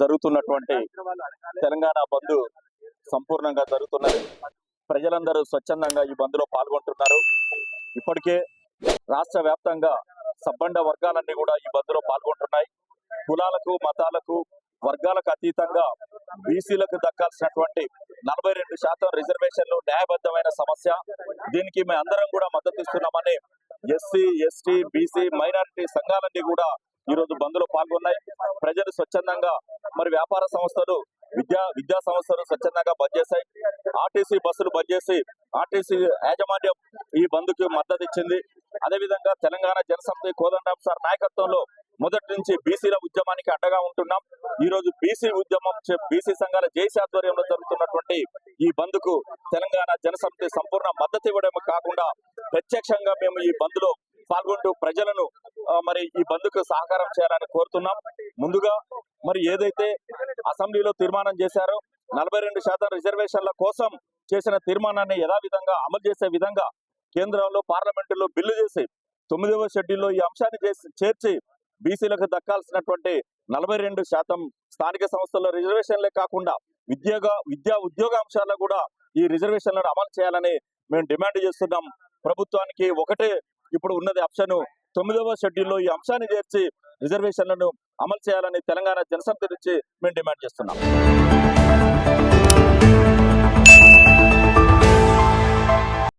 జరుగుతున్నటువంటి తెలంగాణ బంధు సంపూర్ణంగా జరుగుతున్నది. ప్రజలందరూ స్వచ్ఛందంగా ఈ బంద్లో పాల్గొంటున్నారు. ఇప్పటికే రాష్ట్ర వ్యాప్తంగా సబ్బండ వర్గాలన్నీ కూడా ఈ బంద్లో పాల్గొంటున్నాయి. కులాలకు మతాలకు వర్గాలకు అతీతంగా బీసీలకు దక్కాల్సినటువంటి నలభై రెండు శాతం రిజర్వేషన్లు న్యాయబద్ధమైన సమస్య. దీనికి మేము అందరం కూడా మద్దతు ఇస్తున్నామని ఎస్సీ ఎస్టీ బీసీ మైనారిటీ సంఘాలన్నీ కూడా ఈ రోజు బంద్లో పాల్గొన్నాయి. ప్రజలు స్వచ్ఛందంగా మరి వ్యాపార సంస్థలు విద్యా విద్యా సంస్థలు స్వచ్ఛందంగా బంద్ చేశాయి. ఆర్టీసీ బస్సులు బంద్ చేసి ఆర్టీసీ యాజమాన్యం ఈ బంద్కి మద్దతు ఇచ్చింది. అదేవిధంగా తెలంగాణ జనసమితి కోదండరాం సార్ నాయకత్వంలో మొదటి నుంచి బీసీల ఉద్యమానికి అడ్డగా ఉంటున్నాం. ఈ రోజు బీసీ ఉద్యమం బీసీ సంఘాల జేసీ ఆధ్వర్యంలో జరుగుతున్నటువంటి ఈ బంద్కు తెలంగాణ జనసమితి సంపూర్ణ మద్దతు ఇవ్వడమే కాకుండా ప్రత్యక్షంగా మేము ఈ బంద్లో పాల్గొంటూ ప్రజలను మరి ఈ బంద్కు సహకారం చేయాలని కోరుతున్నాం. ముందుగా మరి ఏదైతే అసెంబ్లీలో తీర్మానం చేశారో నలభై రెండు శాతం రిజర్వేషన్ల కోసం చేసిన తీర్మానాన్ని యథావిధంగా అమలు చేసే విధంగా కేంద్రంలో పార్లమెంటులో బిల్లు చేసి తొమ్మిదవ షెడ్యూల్లో ఈ అంశాన్ని చేసి చేర్చి బీసీలకు దక్కాల్సినటువంటి నలభై రెండు శాతం స్థానిక సంస్థల రిజర్వేషన్లే కాకుండా విద్యోగ విద్యా ఉద్యోగ అంశాల్లో కూడా ఈ రిజర్వేషన్లను అమలు చేయాలని మేము డిమాండ్ చేస్తున్నాం. ప్రభుత్వానికి ఒకటే ఇప్పుడు ఉన్నది ఆప్షన్ తొమ్మిదవ షెడ్యూల్లో ఈ అంశాన్ని చేర్చి రిజర్వేషన్లను అమలు చేయాలని తెలంగాణ జనసమితి నుంచి మేము డిమాండ్ చేస్తున్నాం.